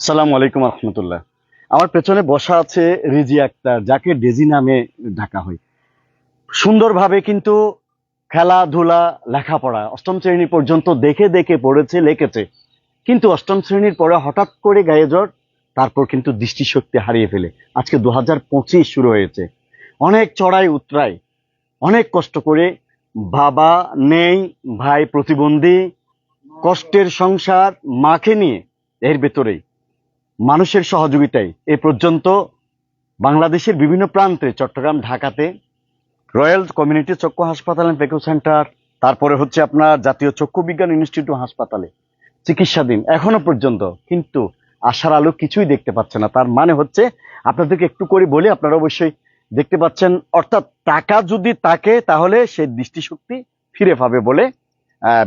সালাম আলাইকুম রহমতুল্লাহ আমার পেছনে বসা আছে রিজি আক্তার, যাকে ডেজি নামে ডাকা হয়। সুন্দরভাবে কিন্তু খেলাধুলা, লেখাপড়া অষ্টম শ্রেণি পর্যন্ত দেখে দেখে পড়েছে, লেখেছে। কিন্তু অষ্টম শ্রেণির পরে হঠাৎ করে গায়ে জ্বর, তারপর কিন্তু দৃষ্টিশক্তি হারিয়ে ফেলে। আজকে দু হাজার পঁচিশ শুরু হয়েছে। অনেক চড়াই উতরাই, অনেক কষ্ট করে বাবা নেই, ভাই প্রতিবন্ধী, কষ্টের সংসার মাকে নিয়ে, এর ভেতরেই। মানুষের সহযোগিতায় এ পর্যন্ত বাংলাদেশের বিভিন্ন প্রান্তে, চট্টগ্রাম, ঢাকাতে রয়্যাল কমিউনিটি চক্ষু হাসপাতাল অ্যান্ড পেকো সেন্টার, তারপরে হচ্ছে আপনার জাতীয় চক্ষু বিজ্ঞান ইনস্টিটিউট হাসপাতালে চিকিৎসাধীন। এখনও পর্যন্ত কিন্তু আশার আলো কিছুই দেখতে পাচ্ছে না। তার মানে হচ্ছে আপনাদেরকে একটু করে বলি, আপনারা অবশ্যই দেখতে পাচ্ছেন, অর্থাৎ টাকা যদি তাকে তাহলে সে দৃষ্টিশক্তি ফিরে পাবে বলে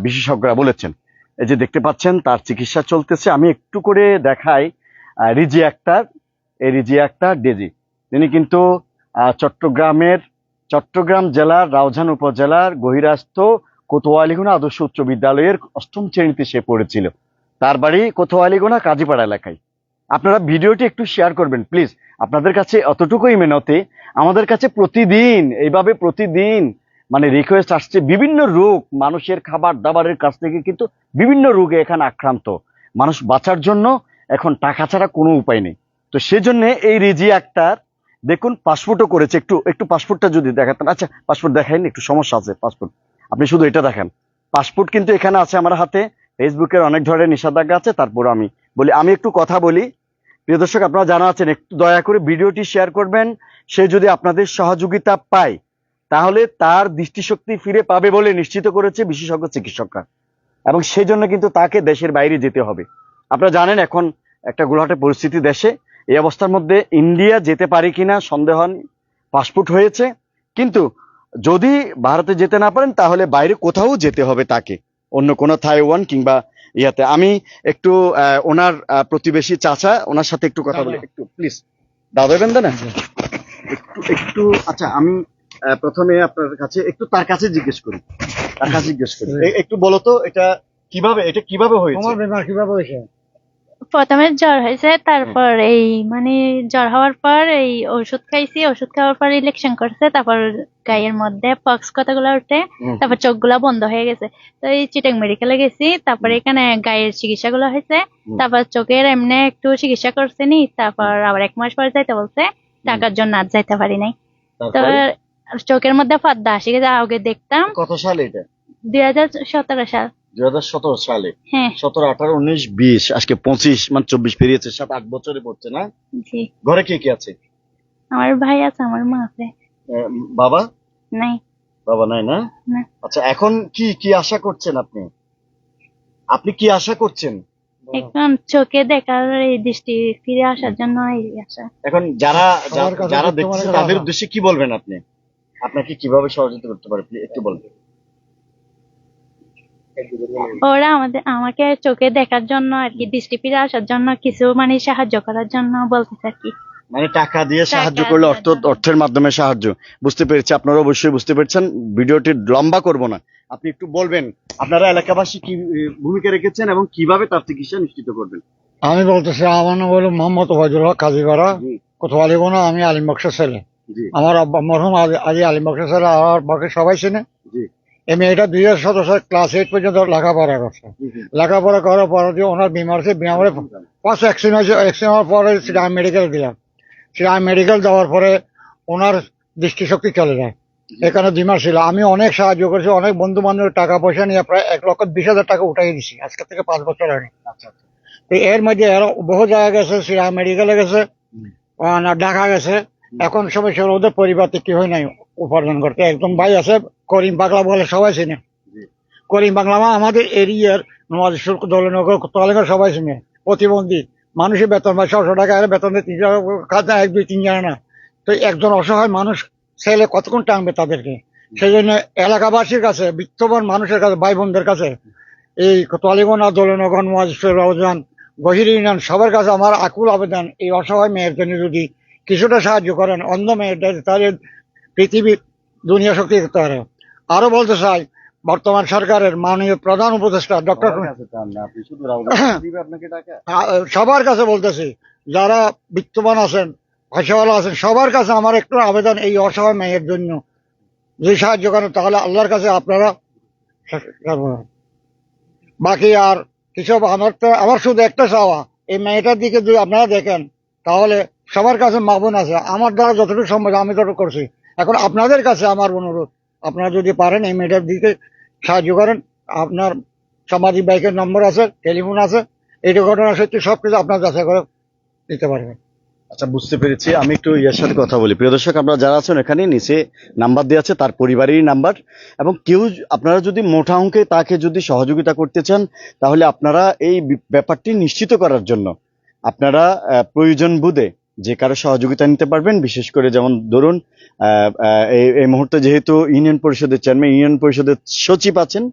বিশেষজ্ঞরা বলেছেন। এই যে দেখতে পাচ্ছেন, তার চিকিৎসা চলতেছে। আমি একটু করে দেখাই রিজি আক্তার, এই রিজি আক্তার ডেজি। তিনি কিন্তু চট্টগ্রামের, চট্টগ্রাম জেলার রাউজান উপজেলার গহিরাস্ত কোতোয়ালিগুনা আদর্শ উচ্চ বিদ্যালয়ের অষ্টম শ্রেণীতে সে পড়েছিল। তার বাড়ি কোতোয়ালিগুনা কাজীপাড়া এলাকায়। আপনারা ভিডিওটি একটু শেয়ার করবেন, প্লিজ। আপনাদের কাছে অতটুকুই মেনতে, আমাদের কাছে প্রতিদিন, এইভাবে প্রতিদিন মানে রিকোয়েস্ট আসছে বিভিন্ন রোগ, মানুষের খাবার দাবারের কাছ থেকে কিন্তু বিভিন্ন রোগে এখানে আক্রান্ত। মানুষ বাঁচার জন্য এখন টাকা ছাড়া কোনো উপায় নেই। তো সেজন্য এই রিজি আক্তার দেখুন পাসপোর্টও করেছে। একটু একটু পাসপোর্টটা যদি দেখাতেন। আচ্ছা পাসপোর্ট দেখাইনি, একটু সমস্যা আছে পাসপোর্ট আপনি শুধু এটা দেখেন। পাসপোর্ট কিন্তু এখানে আছে আমার হাতে। ফেসবুকের অনেক ধরনের নিষেধাজ্ঞা আছে, তারপর আমি বলি, আমি একটু কথা বলি। প্রিয় দর্শক, আপনারা জানা আছেন, একটু দয়া করে ভিডিওটি শেয়ার করবেন। সে যদি আপনাদের সহযোগিতা পায়, তাহলে তার দৃষ্টিশক্তি ফিরে পাবে বলে নিশ্চিত করেছে বিশেষজ্ঞ চিকিৎসকরা। এবং সেই জন্য কিন্তু তাকে দেশের বাইরে যেতে হবে। আপনারা জানেন এখন একটা গোলাটে পরিস্থিতি দেশে। এই অবস্থার মধ্যে ইন্ডিয়া যেতে পারি কিনা সন্দেহ পাসপোর্ট হয়েছে। কিন্তু যদি ভারতে যেতে না পারেন তাহলে বাইরে কোথাও যেতে হবে তাকে। অন্য কোনো থাইওয়ান কিংবা ইয়াতে। আমি একটু ওনার প্রতিবেশী চাচা ওনার সাথে একটু কথা বলি। একটু প্লিজ দাদা বেন না একটু একটু আচ্ছা আমি প্রথমে আপনার কাছে একটু তার কাছে জিজ্ঞেস করি। তার কাছে জিজ্ঞেস করি। একটু বলো তো এটা কীভাবে এটা কীভাবে হয়েছে? তোমার কীভাবে হয়েছে? প্রথমে জ্বর হয়েছে তারপর এই মানে জ্বর হওয়ার পর এই ওষুধ খাইছি ওষুধ খাওয়ার পর ইলেকশন করছে তারপর গায়ের মধ্যে পক্স কথাগুলো উঠে। তারপর চোখগুলা বন্ধ হয়ে গেছে। তো এই চিটাং মেডিকেলে গেছি তারপর এখানে গায়ের চিকিৎসা গুলো হয়েছে তারপর চোখের এমনি একটু চিকিৎসা করছে নি তারপর আবার এক মাস পরে যাইতে বলছে টাকার জন্য আর যাইতে পারি নাই। তো চোখের মধ্যে পর্দা আসি গেছে আগে দেখতাম। কত সালে এটা? দুই হাজার সতেরো সাল। দুই হাজার সতেরো সালে। হ্যাঁ। সতেরো আঠারো উনিশ বিশ আজকে পঁচিশ মানে চব্বিশ পেরিয়েছে সাত আট বছরে পড়ছে না? জি। ঘরে কে কে আছে? আমার ভাই আছে আমার মা আছে। বাবা? নাই। বাবা নাই না। আচ্ছা এখন কি কি আশা করছেন আপনি? আপনি কি আশা করছেন? এখন চোখে দেখার এই দৃষ্টি ফিরে আসার জন্য এই আশা। এখন যারা যারা দেখছেন তাদের উদ্দেশ্যে কি বলবেন আপনি? আপনাকে কীভাবে সহযোগিতা করতে পারে একটু বলবেন ওরা আমাদের আমাকে চোখে দেখার জন্য আর কি দৃষ্টি ফিরে আসার জন্য কিছু মানে সাহায্য করার জন্য বলতেছে আর কি। মানে টাকা দিয়ে সাহায্য করলে অর্থ অর্থের মাধ্যমে সাহায্য। বুঝতে পেরেছি আপনারা অবশ্যই বুঝতে পেরেছেন। ভিডিওটি লম্বা করব না। আপনি একটু বলবেন আপনারা এলাকাবাসী কি ভূমিকা রেখেছেন এবং কীভাবে তার চিকিৎসা নিশ্চিত করবেন? আমি বলতেছি আমার নাম হলো মোহাম্মদ ওবায়দুল হক কাজীপাড়া। আলিব না আমি আলিম বক্সের ছেলে। আমার মরহুম আলী- আলী আলিম বক্সের ছেলে আমার বাকি সবাই চিনে। এই মেয়েটা দুই হাজার সতেরো সালে ক্লাস এইট পর্যন্ত লেখাপড়া করছে। লেখাপড়া করার পরে দিয়ে ওনার বিমার হয়েছে বিমারে ফার্স্ট অ্যাক্সিডেন্ট হয়েছে অ্যাক্সিডেন্ট হওয়ার পরে শ্রীরাম মেডিকেল দিলাম। শ্রীরাম মেডিকেল দেওয়ার পরে ওনার দৃষ্টিশক্তি চলে যায়। এখানে বিমার ছিল। আমি অনেক সাহায্য করেছি, অনেক বন্ধু বান্ধবের টাকা পয়সা নিয়ে প্রায় এক লক্ষ বিশ হাজার টাকা উঠাই দিছি। আজকে থেকে পাঁচ বছর আগে। তো এর মধ্যে আরও বহু জায়গা গেছে, শ্রীরাম মেডিকেলে গেছে ঢাকা গেছে। এখন হলো ওদের পরিবার কি হয় নাই, উপার্জন করতে। একদম ভাই আছে করিম পাগলা বলে সবাই চিনে। করিম বাংলা মা আমাদের এরিয়ার নওয়াজ দলনগর সবাই চিনে। প্রতিবন্ধী। মানুষের বেতন পায় ছশো টাকা বেতন দেয় তিনশো কাজে এক দুই তিন জানে না। তো একজন অসহায় মানুষ ছেলে কতক্ষণ টানবে তাদেরকে? সেই জন্য এলাকাবাসীর কাছে বিত্তবান মানুষের কাছে ভাই বোনদের কাছে এই তোয়ালিগোনা দলনগর মহাজেশ্বর রওজান গহির ইউনিয়ন সবার কাছে আমার আকুল আবেদন এই অসহায় মেয়ের জন্য যদি কিছুটা সাহায্য করেন অন্ধ মেয়েদের তাদের পৃথিবীর দুনিয়া শক্তি করতে পারে। আরও বলতে চাই বর্তমান সরকারের মাননীয় প্রধান উপদেষ্টা ডক্টর সবার কাছে বলতেছি যারা বিত্তবান আছেন পয়সাওয়ালা আছেন সবার কাছে আমার একটু আবেদন এই অসহায় মেয়ের জন্য। যে সাহায্য করেন তাহলে আল্লাহর কাছে আপনারা বাকি আর কিছু আমার তো আমার শুধু একটা চাওয়া এই মেয়েটার দিকে যদি আপনারা দেখেন তাহলে সবার কাছে মাগুন আছে। আমার দ্বারা যতটুকু সম্ভব আমি ততটুকু করছি। এখন আপনাদের কাছে আমার অনুরোধ আপনারা যদি পারেন, এই মেয়েটার দিকে সাহায্য করেন। আপনার সামাজিক বাইকের নম্বর আছে টেলিফোন আছে, এইটা ঘটনা সত্যি সব কিছু আপনার যাচাই করে দিতে পারবেন। আচ্ছা বুঝতে পেরেছি। আমি একটু ইয়ার সাথে কথা বলি। প্রিয় দর্শক, আপনারা যারা আছেন এখানে, নিচে নাম্বার দেওয়া আছে, তার পরিবারেরই নাম্বার এবং কেউ আপনারা যদি মোটা অঙ্কে তাকে যদি সহযোগিতা করতে চান, তাহলে আপনারা এই ব্যাপারটি নিশ্চিত করার জন্য আপনারা প্রয়োজন বুধে যে কারও সহযোগিতা নিতে পারবেন বিশেষ করে যেমন ধরুন এই মুহূর্তে যেহেতু ইউনিয়ন পরিষদের চেয়ারম্যান ইউনিয়ন পরিষদের সচিব আছেন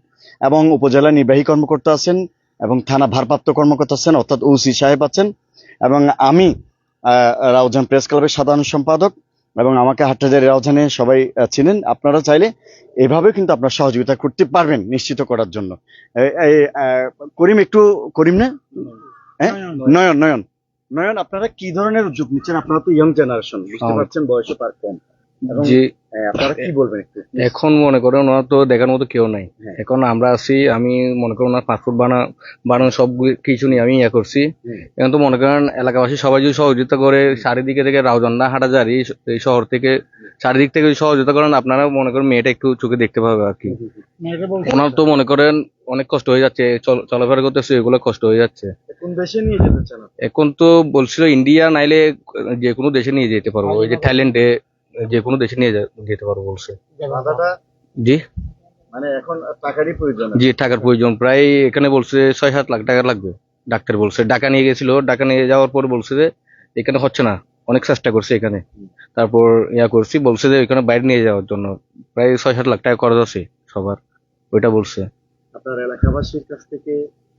এবং উপজেলা নির্বাহী কর্মকর্তা আছেন এবং থানা ভারপ্রাপ্ত কর্মকর্তা আছেন অর্থাৎ ওসি সাহেব আছেন এবং আমি রাউজান প্রেস ক্লাবের সাধারণ সম্পাদক এবং আমাকে হাটহাজারি রাউজানে সবাই চিনেন। আপনারা চাইলে এভাবে কিন্তু আপনার সহযোগিতা করতে পারবেন নিশ্চিত করার জন্য। করিম একটু করিম না? হ্যাঁ? নয়ন নয়ন। নয়ন আপনারা কি ধরনের উদ্যোগ নিচ্ছেন? আপনারা তো ইয়ং জেনারেশন বুঝতে। পারছেন বয়সে তার কম। যে আপনারা কি বলবেন একটু? এখন মনে করেন ওনার তো দেখার মতো কেউ নাই। হ্যাঁ। এখন আমরা আছি আমি মনে করেন ওনার পাসপোর্ট বানা বানানো সব কিছু নিয়ে আমি ইয়ে করছি। এখন তো মনে করেন এলাকাবাসী সবাই যদি সহযোগিতা করে চারিদিকে থেকে রাউজান্ডা হাটাজারি এই শহর থেকে চারিদিক থেকে যদি সহযোগিতা করেন আপনারা মনে করেন মেয়েটা একটু চোখে দেখতে পাবে আর কি। ওনার তো মনে করেন অনেক কষ্ট হয়ে যাচ্ছে চল- চলাফেরা করতেছে এগুলো কষ্ট হয়ে যাচ্ছে। দেশে নিয়ে যেতে চান এখন তো বলছিল ইন্ডিয়া নাইলে যে কোনো দেশে নিয়ে যেতে পারব। ওই যে থাইল্যান্ডে যে কোনো দেশে নিয়ে যেতে পারব বলছে। জি। মানে এখন টাকারই প্রয়োজন জি টাকার প্রয়োজন। প্রায় এখানে বলছে ছয় সাত লাখ টাকা লাগবে ডাক্তার বলছে। টাকা নিয়ে গেছিল টাকা নিয়ে যাওয়ার পর বলছে যে এখানে হচ্ছে না অনেক চেষ্টা করছে এখানে। তারপর ইয়া করছি বলছে যে এখানে বাইরে নিয়ে যাওয়ার জন্য। প্রায় ছয় সাত লাখ টাকা খরচ আছে সবার ওইটা বলছে। আপনার এলাকাবাসীর কাছ থেকে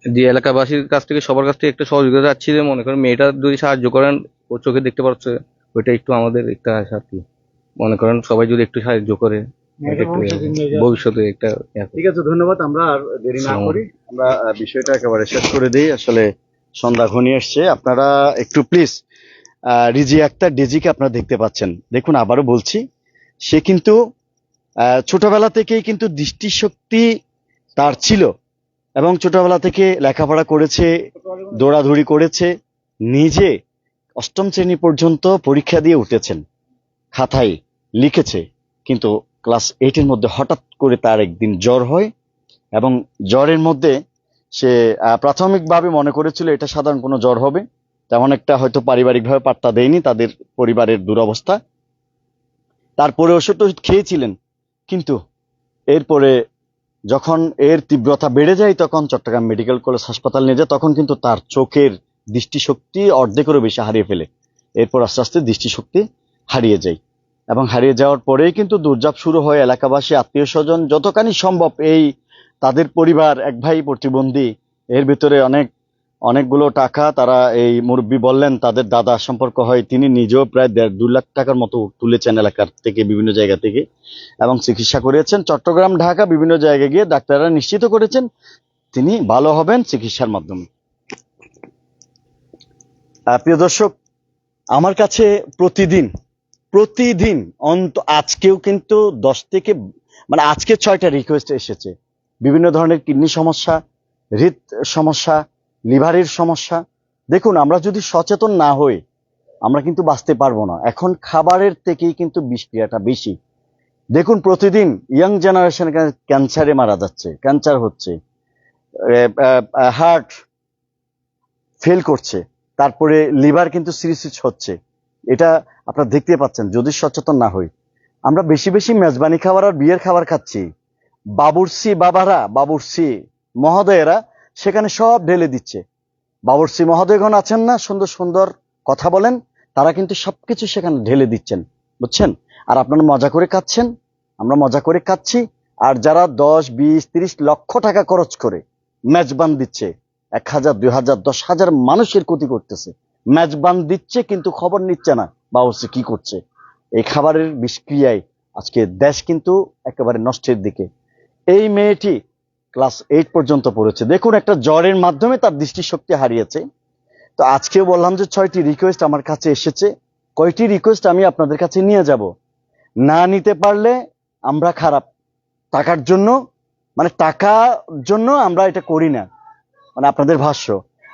যে এলাকাবাসীর কাছ থেকে সবার কাছ থেকে একটা সহযোগিতা চাচ্ছি যে মনে করেন মেয়েটা যদি সাহায্য করেন ও চোখে দেখতে পাচ্ছে ওইটা একটু আমাদের একটা আশা কি মনে করেন সবাই যদি একটু সাহায্য করে ভবিষ্যতে একটা ঠিক আছে ধন্যবাদ আমরা আর দেরি না করি। আমরা বিষয়টা একেবারে শেষ করে দিই। আসলে সন্ধ্যা ঘনিয়ে এসছে। আপনারা একটু প্লিজ রিজি আক্তার ডিজিকে আপনারা দেখতে পাচ্ছেন। দেখুন আবারও বলছি সে কিন্তু ছোটবেলা থেকেই কিন্তু দৃষ্টিশক্তি তার ছিল। এবং ছোটবেলা থেকে লেখাপড়া করেছে, দৌড়াদৌড়ি করেছে, নিজে অষ্টম শ্রেণি পর্যন্ত পরীক্ষা দিয়ে উঠেছেন, খাতায় লিখেছে, কিন্তু ক্লাস এইটের মধ্যে হঠাৎ করে তার একদিন জ্বর হয় এবং জ্বরের মধ্যে সে প্রাথমিকভাবে মনে করেছিল এটা সাধারণ কোনো জ্বর হবে, তেমন একটা হয়তো পারিবারিকভাবে পাত্তা দেয়নি, তাদের পরিবারের দুরবস্থা। তারপরে ওষুধ খেয়েছিলেন, কিন্তু এরপরে যখন এর তীব্রতা বেড়ে যায় তখন চট্টগ্রাম মেডিকেল কলেজ হাসপাতাল নিয়ে যায়, তখন কিন্তু তার চোখের দৃষ্টিশক্তি অর্ধেকেরও বেশি হারিয়ে ফেলে। এরপর আস্তে আস্তে দৃষ্টিশক্তি হারিয়ে যায়। এবং হারিয়ে যাওয়ার পরেই কিন্তু দুর্যাপ শুরু হয় এলাকাবাসী, আত্মীয় স্বজন, যতখানি সম্ভব এই তাদের পরিবার, এক ভাই প্রতিবন্ধী, এর ভিতরে অনেক অনেকগুলো টাকা তারা এই মুরব্বী বললেন, তাদের দাদা সম্পর্ক হয়, তিনি নিজেও প্রায় দেড় দু লাখ টাকার মতো তুলেছেন এলাকার থেকে, বিভিন্ন জায়গা থেকে, এবং চিকিৎসা করিয়েছেন। চট্টগ্রাম, ঢাকা, বিভিন্ন জায়গায় গিয়ে ডাক্তাররা নিশ্চিত করেছেন, তিনি ভালো হবেন চিকিৎসার মাধ্যমে। প্রিয় দর্শক, আমার কাছে প্রতিদিন প্রতিদিন অন্ত, আজকেও কিন্তু দশ থেকে মানে আজকে ছয়টা রিকোয়েস্ট এসেছে। বিভিন্ন ধরনের কিডনি সমস্যা, হৃদ সমস্যা লিভারের সমস্যা। দেখুন, আমরা যদি সচেতন না হই, আমরা কিন্তু বাঁচতে পারব না। এখন খাবারের থেকেই কিন্তু বিষক্রিয়াটা বেশি। দেখুন, প্রতিদিন ইয়াং জেনারেশন ক্যান্সারে মারা যাচ্ছে ক্যান্সার হচ্ছে হার্ট ফেল করছে, তারপরে লিভার কিন্তু সিরিসিস হচ্ছে। এটা আপনারা দেখতে পাচ্ছেন, যদি সচেতন না হই। আমরা বেশি বেশি মেজবানি খাবার আর বিয়ের খাবার খাচ্ছি। বাবুর্সি বাবারা বাবুর্সি মহোদয়েরা সেখানে সব ঢেলে দিচ্ছে। বাবুর্সি মহোদয়গণ আছেন না, সুন্দর সুন্দর কথা বলেন, তারা কিন্তু সবকিছু সেখানে ঢেলে দিচ্ছেন, বুঝছেন? আর আপনারা মজা করে খাচ্ছেন আমরা মজা করে খাচ্ছি আর যারা দশ, বিশ, তিরিশ লক্ষ টাকা খরচ করে মেজবান দিচ্ছে, এক হাজার, দুই হাজার, দশ হাজার মানুষের ক্ষতি করতেছে, মেজবান দিচ্ছে কিন্তু খবর নিচ্ছে না বাবুর্চি কি করছে? এই খাবারের বিষক্রিয়ায় আজকে দেশ কিন্তু একেবারে নষ্টের দিকে। এই মেয়েটি ক্লাস এইট পর্যন্ত পড়েছে। দেখুন, একটা জ্বরের মাধ্যমে তার দৃষ্টিশক্তি হারিয়েছে। তো আজকে বললাম যে ছয়টি রিকোয়েস্ট আমার কাছে এসেছে। কয়টি রিকোয়েস্ট আমি আপনাদের কাছে নিয়ে যাব? না নিতে পারলে আমরা খারাপ। টাকার জন্য মানে টাকার জন্য আমরা এটা করি না। মানে আপনাদের ভাষ্য।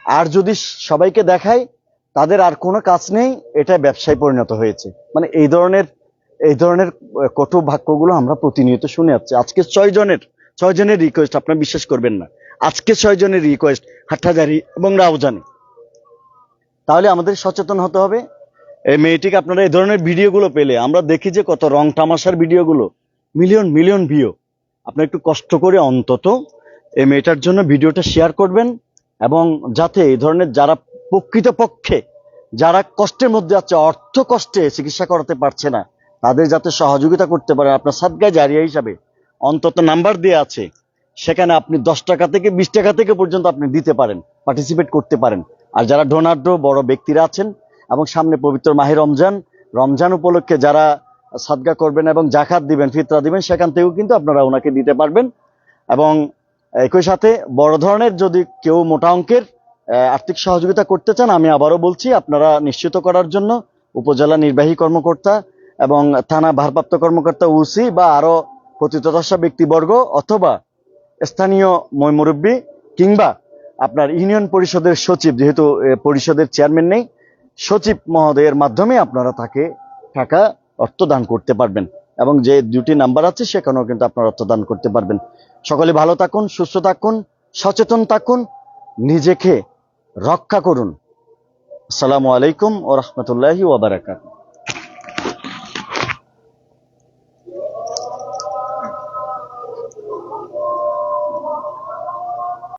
আর যদি সবাইকে দেখাই, তাদের আর কোনো কাজ নেই এটা ব্যবসায় পরিণত হয়েছে। মানে এই ধরনের এই ধরনের কটু বাক্যগুলো আমরা প্রতিনিয়ত শুনে যাচ্ছি। আজকে ছয় জনের ছয় জনের রিকোয়েস্ট আপনারা বিশ্বাস করবেন না। আজকে ছয় জনের রিকোয়েস্ট হাটহাজারি এবং রাউজানি। তাহলে আমাদের সচেতন হতে হবে। এই মেয়েটিকে আপনারা এই ধরনের ভিডিওগুলো পেলে, আমরা দেখি যে কত রং তামাশার ভিডিওগুলো। মিলিয়ন মিলিয়ন ভিউ আপনি একটু কষ্ট করে অন্তত এই মেয়েটার জন্য ভিডিওটা শেয়ার করবেন এবং যাতে এই ধরনের যারা প্রকৃতপক্ষে, যারা কষ্টের মধ্যে আছে অর্থ কষ্টে চিকিৎসা করাতে পারছে না, তাদের যাতে সহযোগিতা করতে পারেন আপনার সাদগায় জারিয়া হিসাবে। অন্তত নাম্বার দেওয়া আছে, সেখানে আপনি দশ টাকা থেকে বিশ টাকা থেকে পর্যন্ত আপনি দিতে পারেন পার্টিসিপেট করতে পারেন। আর যারা ডোনার্ড বড় ব্যক্তিরা আছেন এবং সামনে পবিত্র মাহে রমজান রমজান উপলক্ষে যারা সাদগা করবেন এবং জাকাত দিবেন, ফিতরা দিবেন, সেখান থেকেও কিন্তু আপনারা ওনাকে দিতে পারবেন। এবং একই সাথে বড় ধরনের যদি কেউ মোটা অঙ্কের আর্থিক সহযোগিতা করতে চান, আমি আবারও বলছি, আপনারা নিশ্চিত করার জন্য উপজেলা নির্বাহী কর্মকর্তা এবং থানা ভারপ্রাপ্ত কর্মকর্তা উসি বা আরও প্রতিতদর্শা ব্যক্তিবর্গ অথবা স্থানীয় মই মুরব্বী কিংবা আপনার ইউনিয়ন পরিষদের সচিব, যেহেতু পরিষদের চেয়ারম্যান নেই, সচিব মহোদয়ের মাধ্যমে আপনারা তাকে টাকা অর্থ দান করতে পারবেন এবং যে দুটি নাম্বার আছে সেখানেও কিন্তু আপনারা অর্থ দান করতে পারবেন। সকলে ভালো থাকুন, সুস্থ থাকুন, সচেতন থাকুন, নিজেকে রক্ষা করুন। আসসালামু আলাইকুম ও রহমতুল্লাহি ওয়াবারাকাত